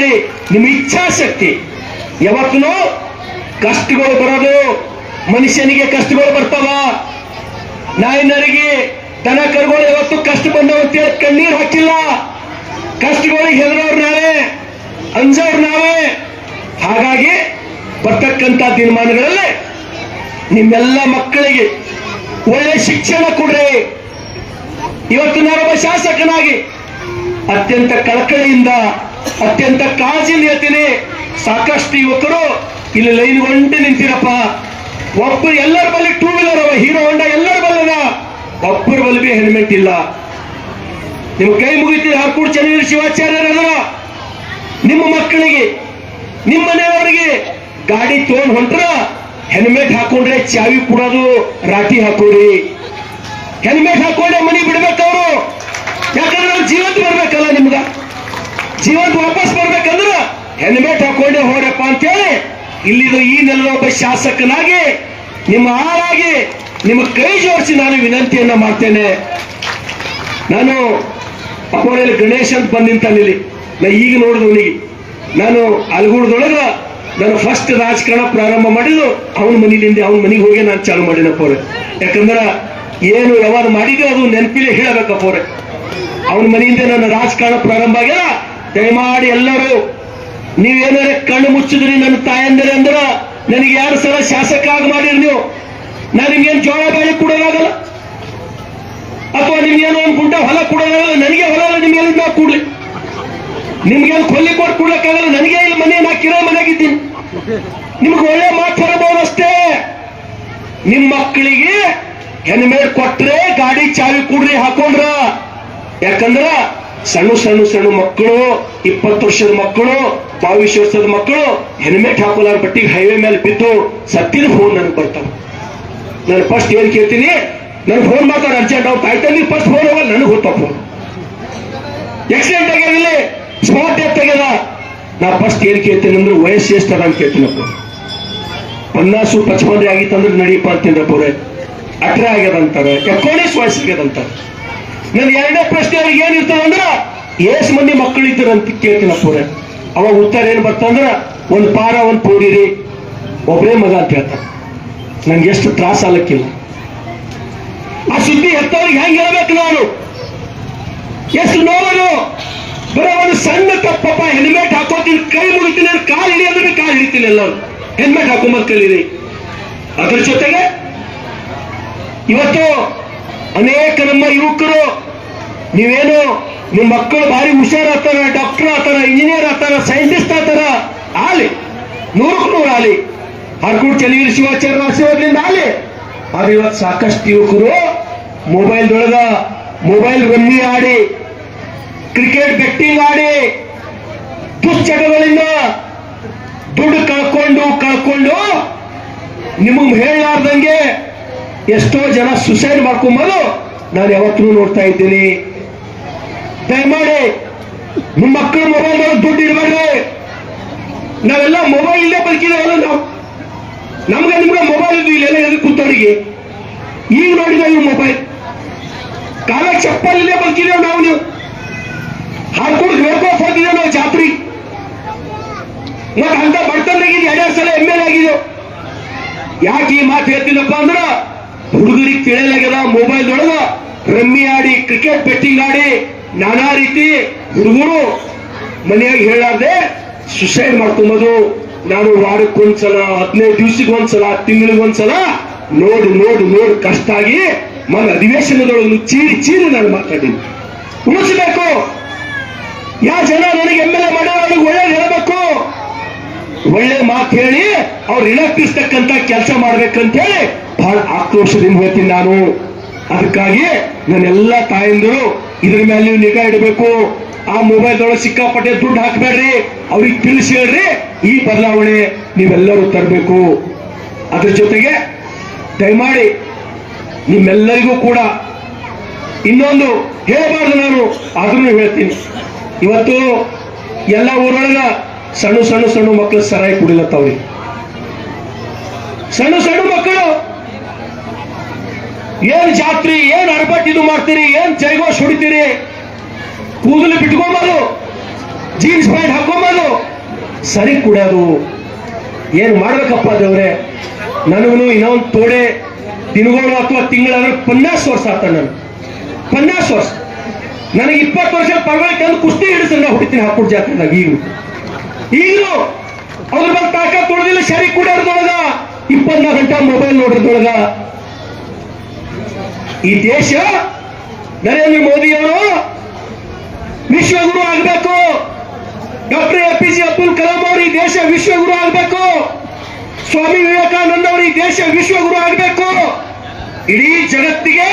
ದಯಮಾಡಿ ನಿಮ್ಮ ಇಚ್ಛಾಶಕ್ತಿ. ಯಾವತ್ತೂ ಕಷ್ಟಗಳು ಬರೋದು ಮನುಷ್ಯನಿಗೆ ಕಷ್ಟಗಳು ಬರ್ತಾವ. ನಾಯಿನರಿಗೆ ದನ ಕರುಗಳು ಯಾವತ್ತು ಕಷ್ಟ ಬಂದವ ಕಣ್ಣೀರು ಹಾಕಿಲ್ಲ. ಕಷ್ಟಗಳಿಗೆ ಹೆದರೋರು ನಾವೇ, ಅಂಜೋರು ನಾವೇ. ಹಾಗಾಗಿ ಬರ್ತಕ್ಕಂಥ ದಿನಮಾನಗಳಲ್ಲಿ ನಿಮ್ಮೆಲ್ಲ ಮಕ್ಕಳಿಗೆ ಒಳ್ಳೆ ಶಿಕ್ಷಣ ಕೊಡ್ರಿ. ಇವತ್ತು ನಾನೊಬ್ಬ ಶಾಸಕನಾಗಿ ಅತ್ಯಂತ ಕಳಕಳಿಯಿಂದ ಅತ್ಯಂತ ಕಾಜಿನ ಹೇಳ್ತೀನಿ. ಸಾಕಷ್ಟು ಯುವಕರು ಇಲ್ಲಿ ಲೈನ್ ಒಂಟಿ ನಿಂತಿರಪ್ಪ. ಒಬ್ಬ ಎಲ್ಲರ ಬಳಿ ಟೂ ವೀಲರ್ ಅವ, ಹೀರೋ ಹೊಂಡ ಎಲ್ಲರ ಬಲ್ಲದ ಒಬ್ಬರ ಬಲ್ಲಿ ಬಿ ಹೆಲ್ಮೆಟ್ ಇಲ್ಲ. ನಿಮ್ಮ ಕೈ ಮುಗಿತೀರಿ ಹಾರ್ಕೂಡ್ ಚನ್ನವೀರ ಶಿವಾಚಾರ್ಯರದರ ನಿಮ್ಮ ಮಕ್ಕಳಿಗೆ, ನಿಮ್ಮ ಮನೆಯವರಿಗೆ ಗಾಡಿ ತಗೊಂಡ್ ಹೊಂಟ್ರ ಹೆಲ್ಮೆಟ್ ಹಾಕೊಂಡ್ರೆ ಚಾವಿ ಕೊಡೋದು ರಾಟಿ ಹಾಕೋರಿ. ಹೆಲ್ಮೆಟ್ ಹಾಕೊಂಡ್ರೆ ಮನಿ ಬಿಡ್ಬೇಕವ್ರು. ಯಾಕಂದ್ರೆ ನಾವು ಜೀವಂತ ಬರ್ಬೇಕಲ್ಲ ನಿಮ್ಗ. ಜೀವಂತ ವಾಪಸ್ ಬರ್ಬೇಕಂದ್ರ ಹೆಲ್ಮೆಟ್ ಹಾಕೊಂಡೆ ಹೋರಪ್ಪ ಅಂತೇಳಿ ಇಲ್ಲಿದು ಈ ನೆಲದ ಒಬ್ಬ ಶಾಸಕನಾಗಿ ನಿಮ್ಮ ಆಳಾಗಿ ನಿಮ್ಮ ಕೈ ಜೋಡಿಸಿ ನಾನು ವಿನಂತಿಯನ್ನ ಮಾಡ್ತೇನೆ. ನಾನು ಅಕೋಣೆಯಲ್ಲಿ ಗಣೇಶ್ ಅಂತ ಬಂದ್ ಇಲ್ಲಿ ನಾ ಈಗ ನೋಡಿದವನಿಗೆ ನಾನು ಅಲ್ಗೂಡದೊಳಗ ನಾನು ಫಸ್ಟ್ ರಾಜಕಾರಣ ಪ್ರಾರಂಭ ಮಾಡಿದ್ದು ಅವನ ಮನೆಯಿಂದ ಅವನ ಮನೆಗೆ ಹೋಗಿ ನಾನು ಚಾಲು ಮಾಡಿನಪ್ಪ ಅವ್ರೆ ಯಾಕಂದ್ರೆ ಏನು ವ್ಯವಹಾರ ಮಾಡಿದ್ರು ಅದು ನೆನಪಿಲೆ ಹೇಳಬೇಕಪ್ಪ ಅವ್ರೆ ಅವನ ಮನೆಯಿಂದ ನನ್ನ ರಾಜಕಾರಣ ಪ್ರಾರಂಭ ಆಗ್ಯದ. ದಯಮಾಡಿ ಎಲ್ಲರೂ ನೀವೇನಾರ ಕಣ್ಣು ಮುಚ್ಚಿದ್ರಿ ನನ್ನ ತಾಯಂದಿರ ಅಂದ್ರ ನನಗೆ ಯಾರು ಸಲ ಶಾಸಕ ಆಗಿ ಮಾಡಿರಿ ನೀವು? ನಾನು ನಿಮ್ಗೇನು ಬೇಳೆ ಕೊಡೋದಾಗಲ್ಲ? ಅಥವಾ ನಿಮ್ಗೇನೋ ಒಂದು ಗುಂಡ ಹೊಲ ಕೊಡೋದಾಗಲ್ಲ? ನನಗೆ ಹೊಲ ಅಲ್ಲ ನಾವು ಕೂಡ್ಲಿ ನಿಮ್ಗೇನು ಕೊಲ್ಲಿ ಕೊಟ್ಟು ಕೊಡ್ಲಿಕ್ಕಾಗಲ್ಲ? ನನಗೆ ಇಲ್ಲಿ ಮನೆ, ನಾ ಕಿರೋ ಮನೆಗಿದ್ದೀನಿ. ನಿಮ್ಗೆ ಒಳ್ಳೆ ಮಾತು ಬರಬಹುದು ಅಷ್ಟೇ. ನಿಮ್ಮ ಮಕ್ಕಳಿಗೆ ಹೆಣ್ಮೇಲೆ ಕೊಟ್ರೆ ಗಾಡಿ ಚಾವಿ ಕೂಡ್ರಿ ಹಾಕೊಂಡ್ರ. ಯಾಕಂದ್ರ ಸಣ್ಣ ಸಣ್ಣ ಸಣ್ಣ ಮಕ್ಕಳು, ಇಪ್ಪತ್ತು ವರ್ಷದ ಮಕ್ಕಳು ಬಾವಿಸ್ ವರ್ಷದ ಮಕ್ಕಳು, ಹೆಲ್ಮೆಟ್ ಹಾಕೋಲಾರ ಬಟ್ಟಿಗೆ ಹೈವೇ ಮೇಲೆ ಬಿದ್ದು ಸತ್ತಿನ ಫೋನ್ ನನಗೆ ಬರ್ತಾವ. ನಾನು ಫಸ್ಟ್ ಏನ್ ಕೇಳ್ತೀನಿ ನನ್ಗೆ ಫೋನ್ ಮಾಡ್ತಾರೆ ಅರ್ಜೆಂಟ್ ಅವ್ರು ಟೈಟಲ್ ಫಸ್ಟ್ ಫೋನ್ ಹೋಗಲ್ಲ ನನಗೆ ಗೊತ್ತ ಫೋನ್ ಆಕ್ಸಿಡೆಂಟ್ ಆಗ್ಯಾವಿಲ್ಲ ಸ್ಮಾರ್ಟ್ ಡೆತ್ ಆಗ್ಯದ. ನಾ ಫಸ್ಟ್ ಏನ್ ಕೇಳ್ತೀನಿ ಅಂದ್ರೆ ವಯಸ್ಸು ಎಷ್ಟದ ಅಂತ ಕೇಳ್ತೀನಪ್ಪ ಪನ್ನಾಸು ಪಚ್ಪಂದ್ರೆ ಆಗಿತ್ತಂದ್ರೆ ನಡೀಪ ಅಂತಂದ್ರೆ ಪೂರೆ. ಅಟ್ರೆ ಆಗ್ಯದಂತಾರೆ ಎಕೋಣಿಸ್ ವಯಸ್ಸು ಆಗ್ಯದ ಅಂತಾರೆ. ನನ್ನ ಎರಡನೇ ಪ್ರಶ್ನೆ ಅವ್ರಿಗೆ ಏನಿರ್ತದೆ ಅಂದ್ರ, ಏಸ್ ಮಂದಿ ಮಕ್ಕಳು ಅಂತ ಕೇಳ್ತೀನಿ ಅಪ್ಪ ಅವಾಗ ಉತ್ತರ ಏನ್ ಬರ್ತಂದ್ರ ಒಂದು ಪಾರ, ಒಂದ್ ಪೂರಿರಿ ಒಬ್ಬರೇ ಮಗ ಅಂತ ಹೇಳ್ತಾರೆ. ನಂಗೆ ಎಷ್ಟು ತ್ರಾಸ ಆಲಕ್ಕಿಲ್ಲ ಆ ಸುದ್ದಿ ಹೆತ್ತವ್ರಿಗೆ ಹೆಂಗೆ ಹೇಳ್ಬೇಕು ನಾನು? ಎಷ್ಟು ನೋವನು? ಬರೋ ಒಂದು ಸಣ್ಣ ತಪ್ಪಪ್ಪ ಹೆಲ್ಮೆಟ್ ಹಾಕೋತೀನಿ, ಕೈ ಮುಗಿತೀನಿ ಕಾಲು ಹಿಡಿ ಅಂದ್ರೆ ಕಾಲು ಹಿಡಿತೀನಿ ಎಲ್ಲರೂ. ಹೆಲ್ಮೆಟ್ ಹಾಕೊಂಬಂತ ಕಲೀರಿ ಅದ್ರ ಜೊತೆಗೆ, ಇವತ್ತು ಅನೇಕ ನಮ್ಮ ಯುವಕರು, ನೀವೇನು ನಿಮ್ಮ ಮಕ್ಕಳು ಭಾರಿ ಹುಷಾರಾಗ್ತಾರ ಡಾಕ್ಟರ್ ಆತಾರ ಇಂಜಿನಿಯರ್ ಆತಾರ ಸೈಂಟಿಸ್ಟ್ ಆತಾರ ಆಲಿ ನೂರಕ್ಕೆ ನೂರು ಆಲಿ ಹರ್ಕೂಡ್ ಚಲೀರ್ ಶಿವಾಚಾರ್ಯ ಆಶೀರ್ವಾದದಿಂದ ಆಲಿ ಆದ್ರೆ ಇವತ್ತು ಸಾಕಷ್ಟು ಯುವಕರು ಮೊಬೈಲ್ದೊಳಗ ಮೊಬೈಲ್ ರಮ್ಮಿ ಆಡಿ, ಕ್ರಿಕೆಟ್ ಬೆಟ್ಟಿಂಗ್ ಆಡಿ ಪುಸ್ತಕಗಳಿಂದ ದುಡ್ಡು ಕಳ್ಕೊಂಡು ಕಳ್ಕೊಂಡು ನಿಮಗೆ ಹೇಳಲಾರ್ದಂಗೆ ಎಷ್ಟೋ ಜನ ಸುಸೈಡ್ ಮಾಡ್ಕೊಂಬೋದು ನಾನು ಯಾವತ್ತೂ ನೋಡ್ತಾ ಇದ್ದೀನಿ. ದಯಮಾಡಿ ನಿಮ್ಮ ಮಕ್ಕಳು ಮೊಬೈಲ್ ದುಡ್ಡು ಇರಬೇಡ್ರಿ ನಾವೆಲ್ಲ ಮೊಬೈಲ್ ಇಲ್ಲೇ ಬದುಕಿದೇವಲ್ಲ ನಾವು. ನಮ್ಗೆ ನಿಮ್ಗೆ ಮೊಬೈಲ್ ಇದು ಇಲ್ಲೆಲ್ಲ ಎದುರು ಕೂತವರಿಗೆ? ಈಗ ನೋಡಿದ ಇವು ಮೊಬೈಲ್ ಕಾಲ ಚಪ್ಪಲ್ ಇಲ್ಲೇ ಬದುಕಿದೇವು ನಾವು ನೀವು. ಹಾಕೊಂಡು ಹೇಳ್ಕೋಕ್ ಹೋಗಿದ್ದೇವೆ ನಾವು ಜಾತ್ರಿ. ಮತ್ತೆ ಅಂತ ಬಡ್ತಂದಾಗಿದ್ದು ಎರಡೆರಡು ಸಲ ಎಂ ಎಲ್ ಆಗಿದ್ದೆವು ಯಾಕೆ ಈ ಮಾತು ಹೇಳ್ತೀನಪ್ಪ ಅಂದ್ರ ಹುಡುಗರಿಗೆ ಕೇಳಲಾಗ್ಯದ ಮೊಬೈಲ್ ಒಳಗ ರಮ್ಮಿ ಆಡಿ ಕ್ರಿಕೆಟ್ ಬೆಟ್ಟಿಂಗ್ ಆಡಿ, ನಾನಾ ರೀತಿ ಹುಡುಗರು ಮನೆಯಾಗ ಹೇಳಾರ್ದೆ ಸುಸೈಡ್ ಮಾಡ್ಕೊಂಬೋದು. ನಾನು ವಾರಕ್ಕೊಂದ್ಸಲ ಹದಿನೈದು ದಿವ್ಸಕ್ಕೆ ಒಂದ್ಸಲ, ತಿಂಗಳಿಗೆ ಒಂದ್ಸಲ ನೋಡು ನೋಡು ನೋಡು ಕಷ್ಟ ಆಗಿ ಮನ ಅಧಿವೇಶನದೊಳಗೆ ಚೀರಿ ಚೀರಿ ನಾನು ಮಾತಾಡ್ತೀನಿ ಉಳಿಸಬೇಕು. ಯಾವ ಜನ ನನಗೆ ಎಂ ಎಲ್ ಎ ಮಾಡೋ ಹೇಳಬೇಕು. ಒಳ್ಳೆ ಮಾತು ಹೇಳಿ ಅವ್ರು ಇಳಕ್ಕಿಸ್ತಕ್ಕಂತ ಕೆಲಸ ಮಾಡ್ಬೇಕಂತ ಹೇಳಿ ಬಹಳ ಆಕ್ರೋಶದಿಂದ ಹೇಳ್ತೀನಿ ನಾನು. ಅದಕ್ಕಾಗಿ ನನ್ನೆಲ್ಲ ತಾಯಂದಿರು, ಇದ್ರ ಮೇಲೆ ನೀವು ನಿಗಾ ಇಡಬೇಕು. ಆ ಮೊಬೈಲ್ದೊಳಗೆ ಸಿಕ್ಕಾಪಟ್ಟೆ ದುಡ್ಡು ಹಾಕ್ಬೇಡ್ರಿ. ಅವ್ರಿಗೆ ತಿಳಿಸಿ ಹೇಳ್ರಿ. ಈ ಬದಲಾವಣೆ ನೀವೆಲ್ಲರೂ ತರಬೇಕು. ಅದ್ರ ಜೊತೆಗೆ ದಯಮಾಡಿ ನಿಮ್ಮೆಲ್ಲರಿಗೂ ಕೂಡ ಇನ್ನೊಂದು ಹೇಳಬಾರ್ದು ನಾನು. ಆದ್ರೂ ಹೇಳ್ತೀನಿ. ಇವತ್ತು ಎಲ್ಲ ಊರೊಳಗ ಸಣ್ಣ ಸಣ್ಣ ಸಣ್ಣ ಮಕ್ಕಳು ಸರಾಯಿ ಕುಡಿಲತ್ತವ್ರಿ. ಸಣ್ಣ ಸಣ್ಣ ಏನ್ ಜಾತ್ರಿ, ಏನ್ ಅರ್ಬಟ್ ಇದು ಮಾಡ್ತೀರಿ, ಏನ್ ಜೈಗೋಶ್ ಹೊಡಿತೀರಿ ಕೂದಲು ಬಿಟ್ಕೊಂಬದು ಜೀನ್ಸ್ ಪ್ಯಾಂಟ್ ಹಾಕೊಂಬದು, ಸರಿ ಕುಡಿಯೋದು. ಏನ್ ಮಾಡ್ಬೇಕಪ್ಪ ದೇವ್ರೆ? ನನಗೂ ಇನ್ನೊಂದು ತೋಡೆ ದಿನಗಳು ಅಥವಾ ತಿಂಗಳಾದ್ರೆ ಪನ್ನಾಸ್ ವರ್ಷ ಆತ ನಾನು. ಪನ್ನಾಸ್ ವರ್ಷ. ನನಗೆ ಇಪ್ಪತ್ತು ವರ್ಷ ಪರವಾಗಿ ತಂದು ಕುಸ್ತಿ ಹಿಡಿಸಿದ್ರೆ ನಾ ಹುಡ್ತೀನಿ ಹಾಕೊಡ್ ಜಾತ್ರೆದಾಗ ಈಗ ಈಗಲೂ. ಅದ್ರ ಬಗ್ಗೆ ತಾಕ ತೊಳೆದಿಲ್ಲ ಸರಿ ಕುಡಿಯೋದ್ರೊಳಗ ಇಪ್ಪತ್ನಾಲ್ಕು ಗಂಟೆ ಮೊಬೈಲ್ ನೋಡೋದ್ರೊಳಗ ಈ ದೇಶ ನರೇಂದ್ರ ಮೋದಿ ಅವರು ವಿಶ್ವಗುರು ಆಗಬೇಕು. Doctor A P J Abdul Kalam ಅವರು ಈ ದೇಶ ವಿಶ್ವಗುರು ಆಗಬೇಕು. ಸ್ವಾಮಿ ವಿವೇಕಾನಂದ ಅವರು ಈ ದೇಶ ವಿಶ್ವಗುರು ಆಗಬೇಕು. ಇಡೀ ಜಗತ್ತಿಗೆ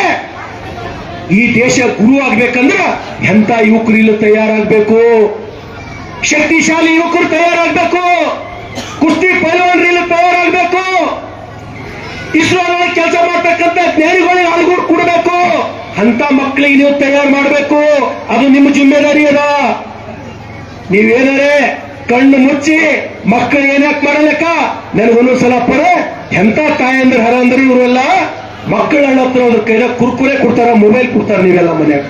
ಈ ದೇಶ ಗುರು ಆಗ್ಬೇಕಂದ್ರ ಎಂತ ಯುವಕರು ಇಲ್ಲಿ ತಯಾರಾಗ್ಬೇಕು. ಶಕ್ತಿಶಾಲಿ ಯುವಕರು ತಯಾರಾಗ್ಬೇಕು. ಕುಸ್ತಿ ಪೈಲವಾನ್ರಿ ತಯಾರಾಗ್ಬೇಕು. ಇಸ್ರೋನಲ್ಲಿ ಕೆಲಸ ಮಾಡ್ತಕ್ಕಂಥ ಜ್ಞಾನಿಗಳಿಗೆ ಅಳಗೂಡ್ ಕೊಡಬೇಕು? ಅಂತ ಮಕ್ಕಳಿಗೆ ನೀವು ತಯಾರು ಮಾಡಬೇಕು. ಅದು ನಿಮ್ಮ ಜಿಮ್ಮೆದಾರಿ ಅದ. ನೀವೇನಾರೆ, ಕಣ್ಣು ಮುಚ್ಚಿ ಮಕ್ಕಳು ಏನಾಕ್ ಮಾಡಲಕ್ಕ ನನಗೊಂದೊಂದ್ಸಲ ಪರ ಎಂತ ತಾಯಿ ಅಂದ್ರೆ ಹರ ಅಂದ್ರೆ ಇವರೆಲ್ಲ ಮಕ್ಕಳ ಹತ್ರ ಅವ್ರ ಕೈಲ ಕುರ್ಕುರೆ ಕೊಡ್ತಾರ ಮೊಬೈಲ್ ಕೊಡ್ತಾರ ನೀವೆಲ್ಲ ಮನ್ಯಾಗ.